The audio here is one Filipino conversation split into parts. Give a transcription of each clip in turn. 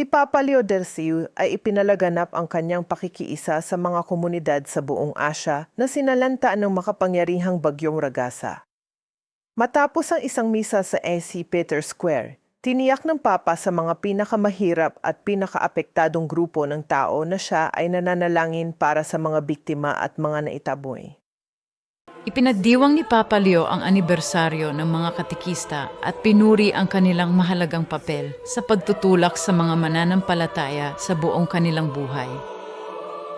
Si Papa Leo Derciu ay ipinalaganap ang kanyang pakikiisa sa mga komunidad sa buong Asya na sinalanta ng makapangyarihang bagyong ragasa. Matapos ang isang misa sa SC Peter Square, tiniyak ng Papa sa mga pinakamahirap at pinakaapektadong grupo ng tao na siya ay nananalangin para sa mga biktima at mga naitaboy. Ipinagdiwang ni Papa Leo ang anibersaryo ng mga katikista at pinuri ang kanilang mahalagang papel sa pagtutulak sa mga mananampalataya sa buong kanilang buhay.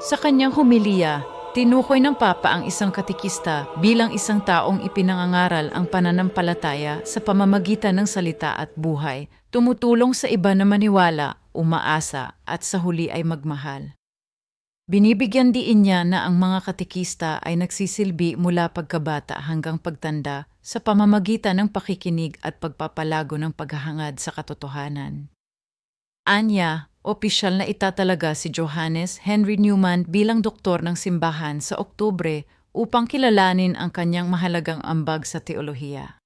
Sa kanyang humiliya, tinukoy ng Papa ang isang katikista bilang isang taong ipinangangaral ang pananampalataya sa pamamagitan ng salita at buhay, tumutulong sa iba na maniwala, umaasa at sa huli ay magmahal. Binibigyan diin niya na ang mga katikista ay nagsisilbi mula pagkabata hanggang pagtanda sa pamamagitan ng pakikinig at pagpapalago ng paghahangad sa katotohanan. Anya, opisyal na itatalaga si Johannes Henry Newman bilang doktor ng simbahan sa Oktubre upang kilalanin ang kanyang mahalagang ambag sa teolohiya.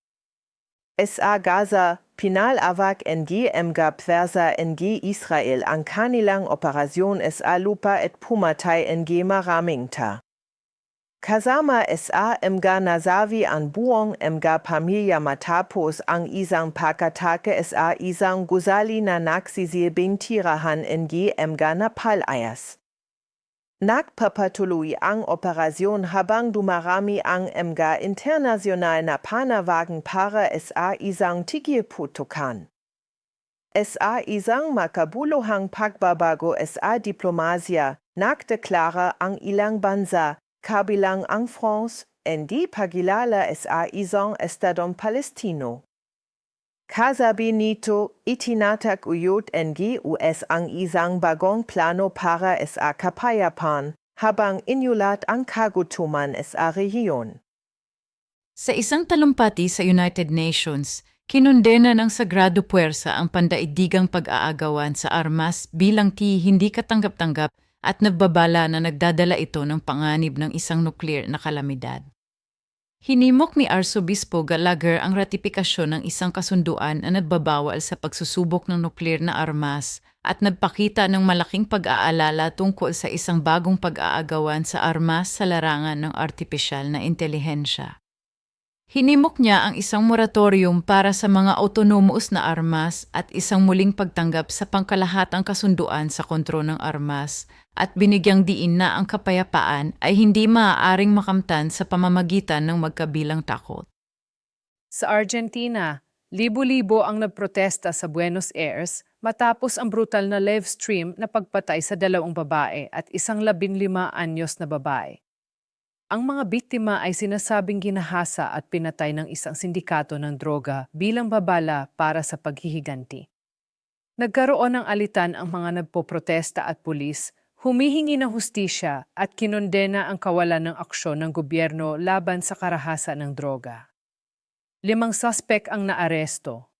SA Gaza, Pinal Avak NG Mga Pversa NG Israel ang kanilang operasyon SA Lupa at Pumatay NG Maramingta. Kasama SA Mga Nazavi ang buong Mga Pamilya matapos ang isang pakatake SA isang guzali na naksisilbing tirahan NG Mga Napalayas. Nagpapatuloy ang operasyon habang dumarami ang mga internasyonal na panawagan para sa isang tigiputukan. SA isang makabuluhang pagbabago sa diplomasya, nagdeklara ang ilang bansa, kabilang ang France, hindi pagilala sa isang estadong Palestino. Kasabi nito, itinataguyod ng US ang isang bagong plano para sa kapayapan habang inulat ang kagutuman sa rehiyon. Sa isang talumpati sa United Nations, kinundena ng Sagrado Puwersa ang pandaigdigang pag-aagawan sa armas bilang ti hindi katanggap-tanggap at nagbabala na nagdadala ito ng panganib ng isang nuklear na kalamidad. Hinimok ni Arsobispo Gallagher ang ratifikasyon ng isang kasunduan na nagbabawal sa pagsusubok ng nuklear na armas at nagpakita ng malaking pag-aalala tungkol sa isang bagong pag-aagawan sa armas sa larangan ng artipisyal na intelihensya. Hinimok niya ang isang moratorium para sa mga autonomous na armas at isang muling pagtanggap sa pangkalahatang kasunduan sa kontrol ng armas at binigyang diin na ang kapayapaan ay hindi maaaring makamtan sa pamamagitan ng magkabilang takot. Sa Argentina, libo-libo ang nagprotesta sa Buenos Aires matapos ang brutal na live stream na pagpatay sa dalawang babae at isang labinlima anyos na babae. Ang mga biktima ay sinasabing ginahasa at pinatay ng isang sindikato ng droga bilang babala para sa paghihiganti. Nagkaroon ng alitan ang mga nagpoprotesta at pulis, humihingi ng hustisya at kinondena ang kawalan ng aksyon ng gobyerno laban sa karahasan ng droga. Limang suspek ang naaresto,